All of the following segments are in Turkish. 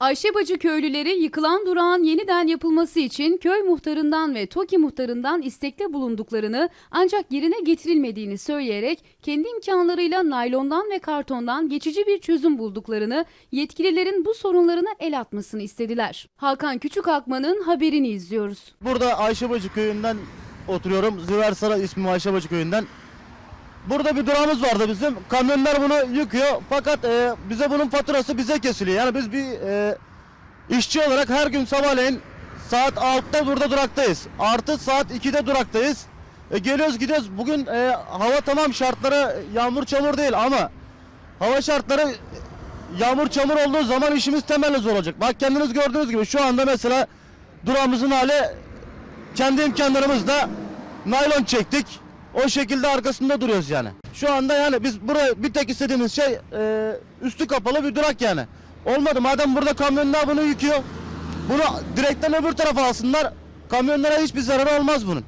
Ayşebacı köylüleri yıkılan durağın yeniden yapılması için köy muhtarından ve TOKİ muhtarından istekte bulunduklarını ancak yerine getirilmediğini söyleyerek kendi imkanlarıyla naylondan ve kartondan geçici bir çözüm bulduklarını, yetkililerin bu sorunlarına el atmasını istediler. Hakan Küçükakman'ın haberini izliyoruz. Burada Ayşebacı köyünden oturuyorum. Züversara ismi Ayşebacı köyünden. Burada bir durağımız vardı bizim. Kamyonlar bunu yıkıyor. Fakat e, bize bunun faturası bize kesiliyor. Yani biz bir e, işçi olarak her gün sabahleyin saat 6'da burada duraktayız. Artı saat 2'de duraktayız. E, geliyoruz gidiyoruz. Bugün e, hava tamam şartları yağmur çamur değil ama hava şartları yağmur çamur olduğu zaman işimiz temelli zor olacak. Bak kendiniz gördüğünüz gibi şu anda mesela durağımızın hali kendi imkanlarımızla naylon çektik. O şekilde arkasında duruyoruz yani. Şu anda yani biz buraya bir tek istediğimiz şey e, üstü kapalı bir durak yani. Olmadı madem burada kamyonlar bunu yıkıyor. Bunu direkten öbür tarafa alsınlar. Kamyonlara hiçbir zararı olmaz bunun.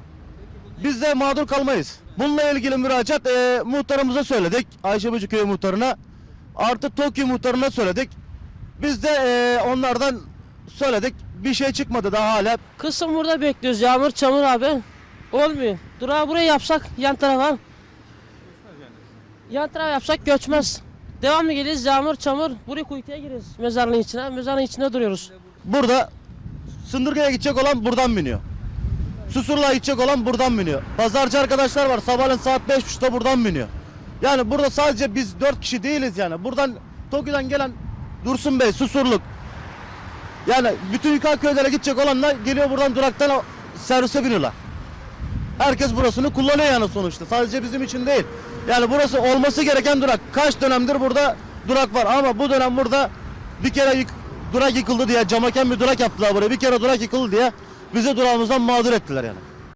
Biz de mağdur kalmayız. Bununla ilgili müracaat e, muhtarımıza söyledik. Ayşebucu Köyü muhtarına. Artı Tokyo muhtarına söyledik. Biz de e, onlardan söyledik. Bir şey çıkmadı daha hala. Kısım burada bekliyoruz. Yağmur çamur abi. Olmuyor. Durağı buraya yapsak yan tarafa. Yan tarafa yapsak göçmez. Devamlı geliriz yağmur çamur. Buraya kuytuya gireriz mezarlığın içine. Mezarlığın içinde duruyoruz. Burada Sındırga'ya gidecek olan buradan biniyor. Susurluğa gidecek olan buradan biniyor. Pazarcı arkadaşlar var sabahleyin saat 5.30'da buradan biniyor. Yani burada sadece biz 4 kişi değiliz yani. Buradan Tokyo'dan gelen Dursun Bey, Susurluk. Yani bütün yukarı köylere gidecek olanlar geliyor buradan duraktan servise biniyorlar. Herkes burasını kullanıyor yani sonuçta. Sadece bizim için değil. Yani burası olması gereken durak. Kaç dönemdir burada durak var ama bu dönem burada bir kere yık- durak yıkıldı diye camaken bir durak yaptılar buraya. Bir kere durak yıkıldı diye bizi durağımızdan mağdur ettiler yani.